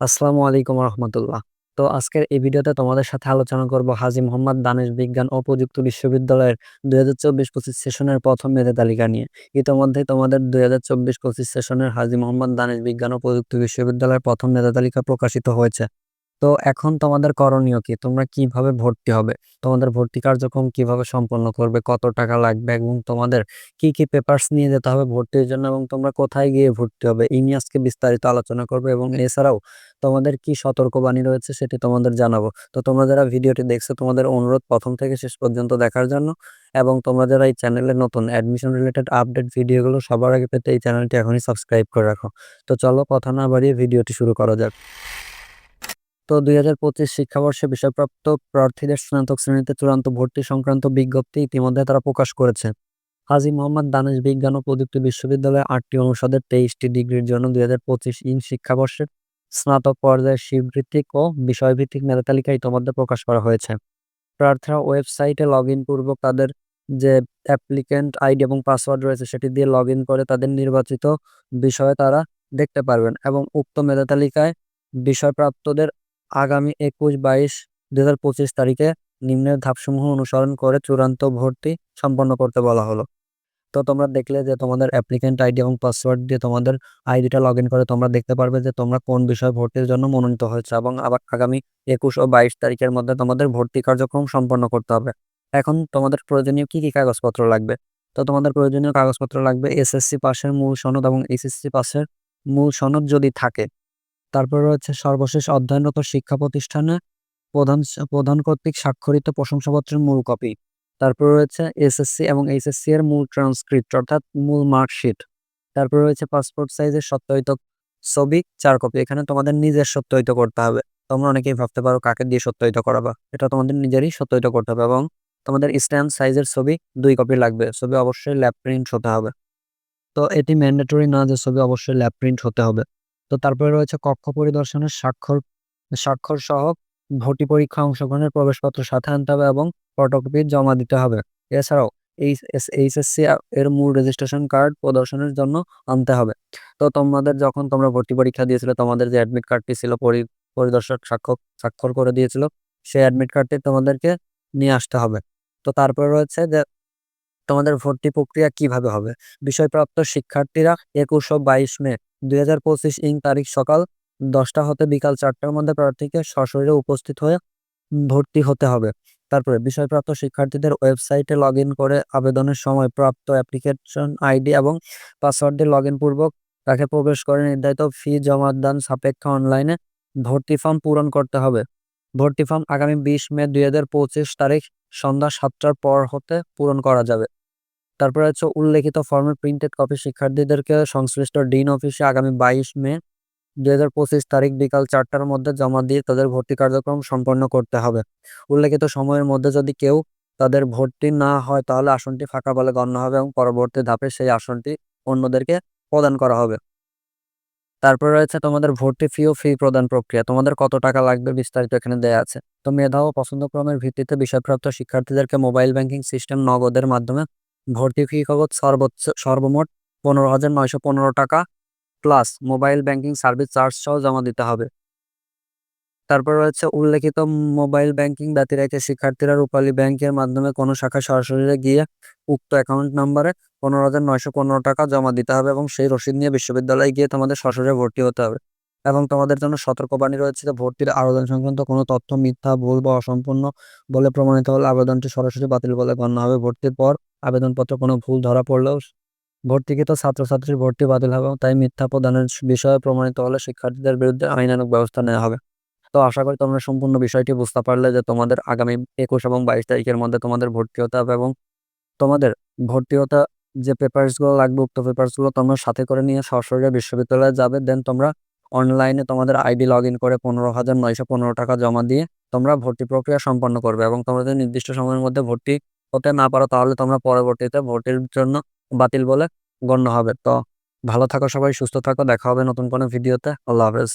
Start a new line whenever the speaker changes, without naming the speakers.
আসসালামু আলাইকুম রহমতুল্লাহ। তো আজকের এই ভিডিওতে তোমাদের সাথে আলোচনা করব হাজি মোহাম্মদ দানেশ বিজ্ঞান ও প্রযুক্তি বিশ্ববিদ্যালয়ের দুই হাজার চব্বিশ পঁচিশ সেশনের প্রথম মেধা তালিকা নিয়ে। ইতিমধ্যে তোমাদের দুই হাজার চব্বিশ পঁচিশ সেশনের হাজি মোহাম্মদ দানেশ বিজ্ঞান ও প্রযুক্তি বিশ্ববিদ্যালয়ের প্রথম মেধা তালিকা প্রকাশিত হয়েছে। তো এখন তোমাদের করণীয় কি? তোমরা কীভাবে ভর্তি হবে? তোমাদের ভর্তি কার্যক্রম কীভাবে সম্পন্ন করবে? কত টাকা লাগবে? এবং তোমাদের কি কি পেপার্স নিয়ে যেতে হবে ভর্তির জন্য? এবং তোমরা কোথায় গিয়ে ভর্তি হবে? এই নিয়ে আজকে বিস্তারিত আলোচনা করবে। এবং এছাড়াও তোমাদের কি সতর্কবাণী রয়েছে সেটি তোমাদের জানাব। তো তোমরা যারা ভিডিওটি দেখছ, তোমাদের অনুরোধ প্রথম থেকে শেষ পর্যন্ত দেখার জন্য। এবং তোমরা যারা এই চ্যানেলে নতুন অ্যাডমিশন রিলেটেড আপডেট ভিডিওগুলো সবার আগে পেতে এই চ্যানেলটি এখনই সাবস্ক্রাইব করে রাখো। তো চলো কথা না বাড়িয়ে ভিডিওটি শুরু করা যাক। দুই হাজার পঁচিশ শিক্ষাবর্ষে বিষয়প্রাপ্ত প্রার্থীদের স্নাতক শ্রেণীতে চূড়ান্ত ভর্তি সংক্রান্ত বিজ্ঞপ্তি ইতিমধ্যে তারা প্রকাশ করেছে। হাজি মোহাম্মদ দানেশ বিজ্ঞান ও প্রযুক্তি বিশ্ববিদ্যালয়ে আটটি অনুষদের তেইশটি ডিগ্রির জন্য দুই হাজার পঁচিশ ইন শিক্ষাবর্ষের স্নাতক পর্যায়ের শিবভিত্তিক ও বিষয়ভিত্তিক মেধা তালিকা ইতিমধ্যে প্রকাশ করা হয়েছে। প্রার্থীরা ওয়েবসাইটে লগ ইন পূর্বক তাদের যে অ্যাপ্লিকেন্ট আইডি এবং পাসওয়ার্ড রয়েছে সেটি দিয়ে লগ ইন করে তাদের নির্বাচিত বিষয়ে তারা দেখতে পারবেন এবং উক্ত মেধা তালিকায় বিষয়প্রাপ্তদের আগামী একুশ বাইশ দু হাজার পঁচিশ তারিখে নিম্নের ধাপসমূহ অনুসরণ করে চূড়ান্ত ভর্তি সম্পন্ন করতে বলা হলো। তো তোমরা দেখলে যে তোমাদের অ্যাপ্লিকেন্ট আইডি এবং পাসওয়ার্ড দিয়ে তোমাদের আইডিটা লগ ইন করে তোমরা দেখতে পারবে যে তোমরা কোন বিষয়ে ভর্তির জন্য মনোনীত হয়েছে এবং আবার আগামী একুশ ও বাইশ তারিখের মধ্যে তোমাদের ভর্তি কার্যক্রম সম্পন্ন করতে হবে। এখন তোমাদের প্রয়োজনীয় কি কি কাগজপত্র লাগবে? তো তোমাদের প্রয়োজনীয় কাগজপত্র লাগবে এসএসসি পাশের মূল সনদ এবং এসএসসি পাশের মূল সনদ যদি থাকে তারপর রয়েছে সর্বশেষ অধ্যয়নরত শিক্ষা প্রতিষ্ঠানে প্রধান প্রধান কর্তৃক স্বাক্ষরিত প্রশংসাপত্রের মূল কপি। তারপর রয়েছে এসএসসি এবং এইচএসসি এর মূল ট্রান্সক্রিপ্ট অর্থাৎ মূল মার্কশিট তারপর রয়েছে পাসপোর্ট সাইজের সত্যায়িত ছবি, চার কপি। এখানে তোমাদের নিজের সত্যায়িত করতে হবে। তোমরা অনেকেই ভাবতে পারো কাকে দিয়ে সত্যায়িত করাবা। এটা তোমাদের নিজেরই সত্যায়িত করতে হবে এবং তোমাদের স্ট্যাম্প সাইজের ছবি দুই কপি লাগবে। ছবি অবশ্যই ল্যাব প্রিন্ট হতে হবে। তো এটি ম্যান্ডেটরি না যে ছবি অবশ্যই ল্যাব প্রিন্ট হতে হবে। তো তারপরে রয়েছে কক্ষ পরিদর্শনের স্বাক্ষর স্বাক্ষর সহ ভর্তি পরীক্ষা অংশগ্রহণের প্রবেশপত্র সাথে আনতে হবে এবং ফটোকপি জমা দিতে হবে। এছাড়াও এই এইচএসসি এর মূল রেজিস্ট্রেশন কার্ড প্রদর্শনের জন্য আনতে হবে। তো তোমাদের যখন তোমরা ভর্তি পরীক্ষা দিয়েছিলে, তোমাদের যে অ্যাডমিট কার্ডটি ছিল পরিদর্শক স্বাক্ষর স্বাক্ষর করে দিয়েছিল, সেই অ্যাডমিট কার্ডটি তোমাদেরকে নিয়ে আসতে হবে। তো তারপরে রয়েছে যে তোমাদের ভর্তি প্রক্রিয়া কীভাবে হবে? বিষয়প্রাপ্ত শিক্ষার্থীরা একুশ ও বাইশ মে দুই হাজার পঁচিশ ইং তারিখ সকাল দশটা হতে বিকাল চারটার মধ্যে প্রার্থীকে সশরীরে উপস্থিত হয়ে ভর্তি হতে হবে। তারপরে বিষয়প্রাপ্ত শিক্ষার্থীদের ওয়েবসাইটে লগ করে আবেদনের সময় প্রাপ্ত অ্যাপ্লিকেশন আইডি এবং পাসওয়ার্ড দিয়ে লগ পূর্বক তাকে প্রবেশ করে নির্ধারিত ফি জমাদান সাপেক্ষে অনলাইনে ভর্তি ফর্ম পূরণ করতে হবে। ভর্তি ফর্ম আগামী বিশ মে দুই হাজার পঁচিশ তারিখ সন্ধ্যা সাতটার পর হতে পূরণ করা যাবে। তারপরে হচ্ছে উল্লেখিত ফর্মের প্রিন্টেড কপি শিক্ষার্থীদেরকে সংশ্লিষ্ট ডিন অফিসে আগামী বাইশ মে দু হাজার পঁচিশ তারিখ বিকাল চারটার মধ্যে জমা দিয়ে তাদের ভর্তি কার্যক্রম সম্পন্ন করতে হবে। উল্লেখিত সময়ের মধ্যে যদি কেউ তাদের ভর্তি না হয়, তাহলে আসনটি ফাঁকা বলে গণ্য হবে এবং পরবর্তী ধাপে সেই আসনটি অন্যদেরকে প্রদান করা হবে। তারপরে রয়েছে তোমাদের ভর্তি ফি ও ফি প্রদান প্রক্রিয়া। তোমাদের কত টাকা লাগবে বিস্তারিত এখানে দেওয়া আছে। তো মেধা ও পছন্দক্রমের ভিত্তিতে বিষয়প্রাপ্ত শিক্ষার্থীদেরকে মোবাইল ব্যাংকিং সিস্টেম নগদের মাধ্যমে ভর্তি ফি কাগজ সর্বোচ্চ, সর্বমোট পনেরো হাজার নয়শো পনেরো টাকা, plus mobile banking service charge সহ জমা দিতে হবে। তারপর রয়েছে উল্লেখিত মোবাইল ব্যাংকিং ব্যতিরেকে শিক্ষার্থীরা রূপালী ব্যাংকের মাধ্যমে কোনো শাখায় সরাসরি গিয়ে উক্ত অ্যাকাউন্ট নাম্বারে পনেরো হাজার নয়শো পনেরো টাকা জমা দিতে হবে এবং সেই রসিদ নিয়ে বিশ্ববিদ্যালয়ে গিয়ে তোমাদের সরাসরি ভর্তি হতে হবে। এবং তোমাদের জন্য সতর্কবাণী রয়েছে যে ভর্তির আবেদন সংক্রান্ত কোনো তথ্য মিথ্যা, ভুল বা অসম্পূর্ণ বলে প্রমাণিত হলে আবেদনটি সরাসরি বাতিল বলে গণ্য হবে। ভর্তির পর আবেদনপত্র কোনো ভুল ধরা পড়লেও ভর্তিকৃত ছাত্রছাত্রীর ভর্তি বাতিল হবে তাই মিথ্যা প্রদানের বিষয়ে প্রমাণিত হলে শিক্ষার্থীদের বিরুদ্ধে আইনানুক ব্যবস্থা নেওয়া হবে। তো আশা করি তোমরা সম্পূর্ণ বিষয়টি বুঝতে পারলে যে তোমাদের আগামী একুশ এবং বাইশ তারিখের মধ্যে তোমাদের ভর্তি হতে হবে এবং তোমাদের ভর্তি হতে যে পেপারসগুলো লাগবে, উক্ত পেপারসগুলো তোমরা সাথে করে নিয়ে সরাসরি বিশ্ববিদ্যালয়ে যাবে। দেন তোমরা অনলাইনে তোমাদের আইডি লগ ইন করে পনেরো হাজার নয়শো পনেরো টাকা জমা দিয়ে তোমরা ভর্তি প্রক্রিয়া সম্পন্ন করবে এবং তোমাদের নির্দিষ্ট সময়ের মধ্যে ভর্তি হতে না পারো তাহলে তোমরা পরবর্তীতে ভোটের জন্য বাতিল বলে গণ্য হবে। তো ভালো থাকো সবাই, সুস্থ থাকো, দেখা হবে নতুন কোনো ভিডিওতে। আল্লাহ হাফেজ।